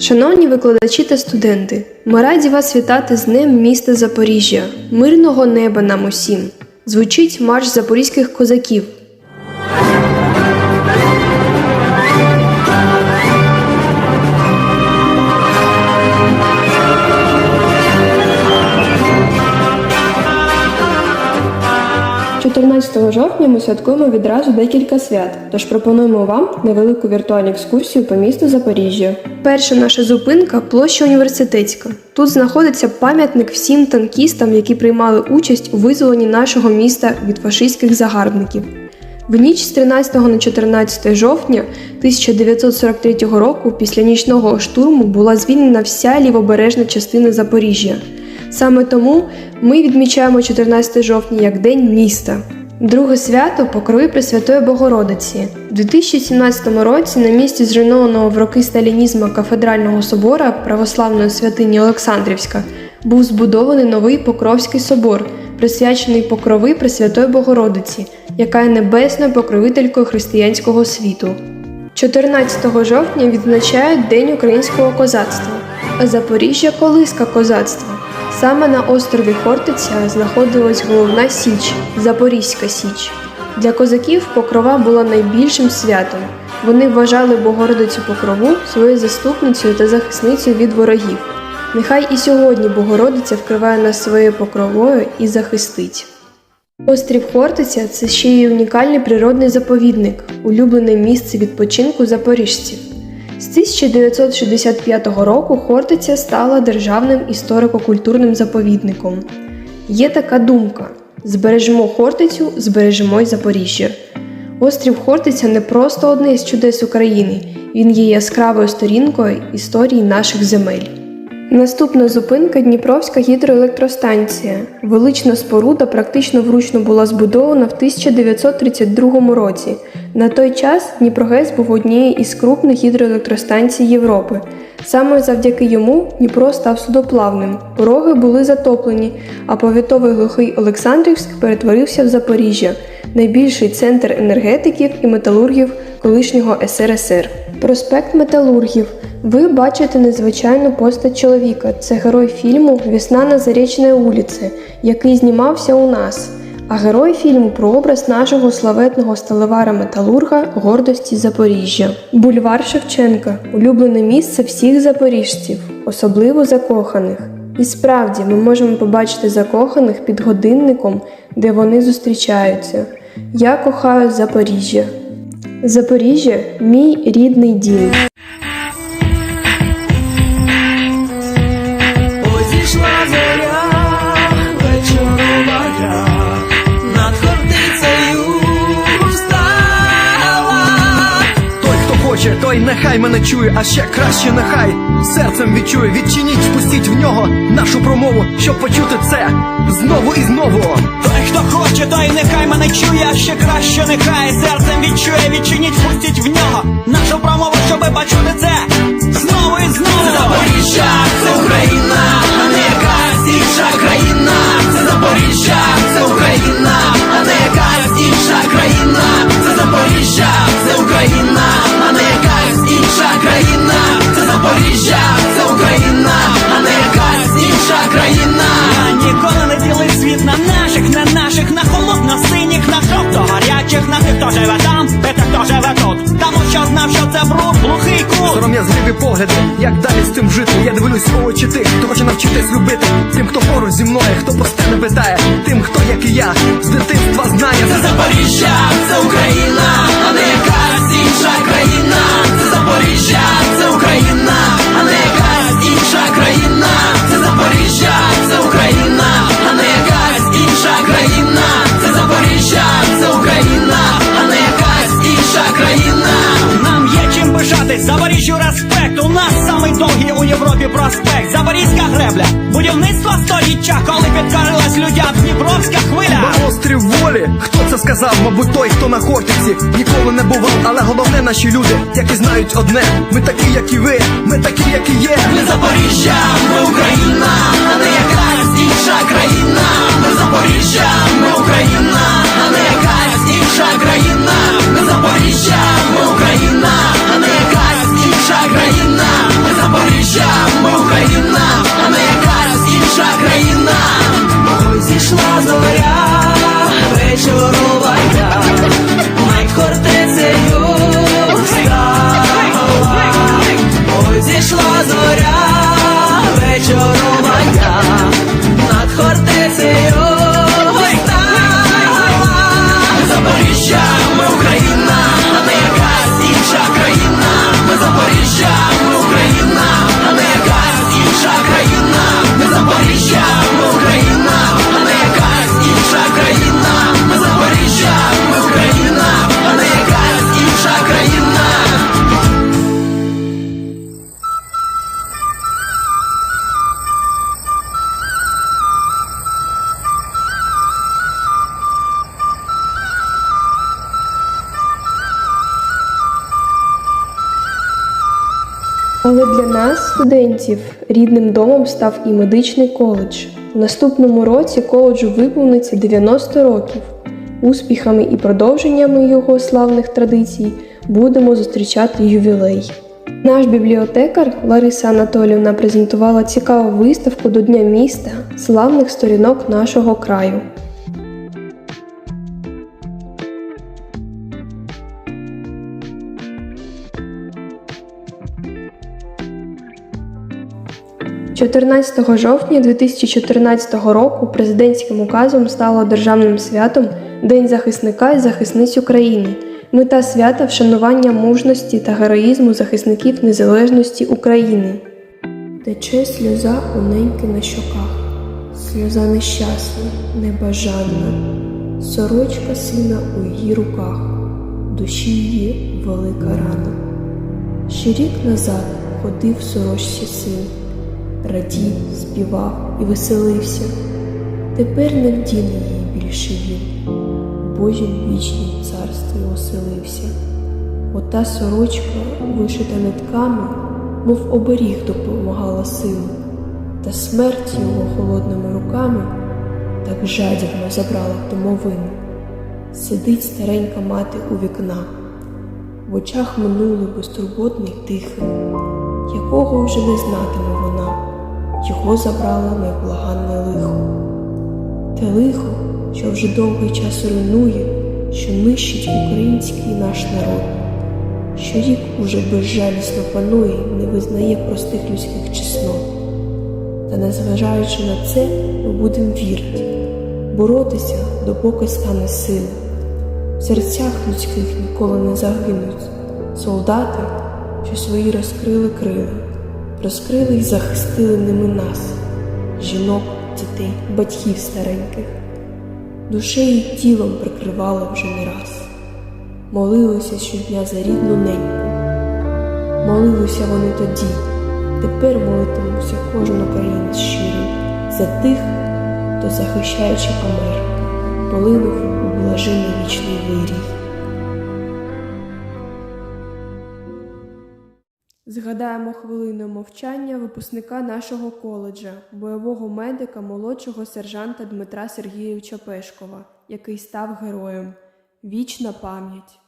Шановні викладачі та студенти, ми раді вас вітати з Днем міста Запоріжжя, мирного неба нам усім. Звучить марш запорізьких козаків. – 14 жовтня ми святкуємо відразу декілька свят, тож пропонуємо вам невелику віртуальну екскурсію по місту Запоріжжя. Перша наша зупинка площа університетська. Тут знаходиться пам'ятник всім танкістам, які приймали участь у визволенні нашого міста від фашистських загарбників. В ніч з 13 на 14 жовтня 1943 року після нічного штурму була звільнена вся лівобережна частина Запоріжжя. Саме тому ми відмічаємо 14 жовтня як День міста. Друге свято Покрови Пресвятої Богородиці. У 2017 році на місці зруйнованого в роки сталінізму кафедрального собора православної святині Олександрівська був збудований новий Покровський собор, присвячений Покрови Пресвятої Богородиці, яка є небесною покровителькою християнського світу. 14 жовтня відзначають День українського козацтва, а Запоріжжя колиска козацтва. Саме на острові Хортиця знаходилась головна Січ Запорізька Січ. Для козаків Покрова була найбільшим святом. Вони вважали Богородицю Покрову своєю заступницею та захисницею від ворогів. Нехай і сьогодні Богородиця вкриває нас своєю покровою і захистить. Острів Хортиця це ще й унікальний природний заповідник, улюблене місце відпочинку запоріжців. З 1965 року Хортиця стала державним історико-культурним заповідником. Є така думка: збережемо Хортицю, збережемо й Запоріжжя. Острів Хортиця не просто одне з чудес України, він є яскравою сторінкою історії наших земель. Наступна зупинка Дніпровська гідроелектростанція. Велична споруда практично вручну була збудована в 1932 році. На той час Дніпрогес був однією із крупних гідроелектростанцій Європи. Саме завдяки йому Дніпро став судоплавним, пороги були затоплені, а повітовий глухий Олександрівськ перетворився в Запоріжжя, найбільший центр енергетиків і металургів колишнього СРСР. Проспект Металургів. Ви бачите незвичайну постать чоловіка. Це герой фільму Весна на Заречній вулиці, який знімався у нас. А герой фільму про образ нашого славетного сталевара металурга гордості Запоріжжя. Бульвар Шевченка улюблене місце всіх запоріжців, особливо закоханих. І справді ми можемо побачити закоханих під годинником, де вони зустрічаються. Я кохаю Запоріжжя. Запоріжжя мій рідний дім. Хто нехай мене чує, а ще краще нехай серцем відчує, відчиніть, впустіть в нього нашу промову, щоб почути це знову і знову. Той, хто хоче, той нехай мене чує, а ще краще нехай серцем відчує, відчиніть, впустіть в нього нашу промову, щоби почути це знову і знову. Це Запоріжжя, це Україна, а не якась інша країна. Це Запоріжжя, це Україна, живе там, де те, хто живе тут. Тому що знав, що це бруд, глухий кут. Сором'язливі погляди, як далі з цим жити? Я дивлюсь у очі тих, хто хоче навчитись любити. Тим, хто поруч зі мною, хто просте не питає, тим, хто як і я, з дитинства знає. Це Запоріжжя, це Україна, а не якась інша країна. Проспект. Запорізька гребля, будівництво століття, коли підкорилась людям Дніпровська хвиля. На острів волі, хто це сказав? Мабуть, той, хто на Хортиці ніколи не бував, але головне наші люди, які знають одне. Ми такі, як і ви, ми такі, як і є. Ми Запоріжжя, ми Україна, а не Але для нас, студентів, рідним домом став і медичний коледж. В наступному році коледжу виповниться 90 років. Успіхами і продовженнями його славних традицій будемо зустрічати ювілей. Наш бібліотекар Лариса Анатоліївна презентувала цікаву виставку до Дня міста славних сторінок нашого краю. – 14 жовтня 2014 року президентським указом стало державним святом День захисника і захисниць України. Мета свята вшанування мужності та героїзму захисників незалежності України. Тече сльоза у неньки на щоках, сльоза нещасна, небажанна, сорочка сина у її руках, душі її велика рана. Ще рік назад ходив в сорочці син, радів, співав і веселився. Тепер не вдіне її більше він, Божім вічнім царстві оселився. Ота сорочка, вишита нитками, мов оберіг допомагала сину, та смерть його холодними руками так жадібно забрала в домовину. Сидить старенька мати у вікна, в очах минуле безтурботний тихим, якого вже не знатиме вона, його забрало невблаганне лихо. Те лихо, що вже довгий час руйнує, що нищить український наш народ, що рік уже безжалісно панує, не визнає простих людських чеснот. Та незважаючи на це, ми будемо вірити, боротися, допоки стане сила. В серцях людських ніколи не загинуть солдати, що свої розкрили крила, розкрили й захистили ними нас, жінок, дітей, батьків стареньких, душею й тілом прикривали вже не раз, молилися щодня за рідну неньку. Молилися вони тоді, тепер молитимуся кожен українець щирий за тих, хто захищаючи помер, полинув у блаженний вічний вирій. Згадаємо хвилину мовчання випускника нашого коледжа, бойового медика молодшого сержанта Дмитра Сергійовича Пешкова, який став героєм. Вічна пам'ять.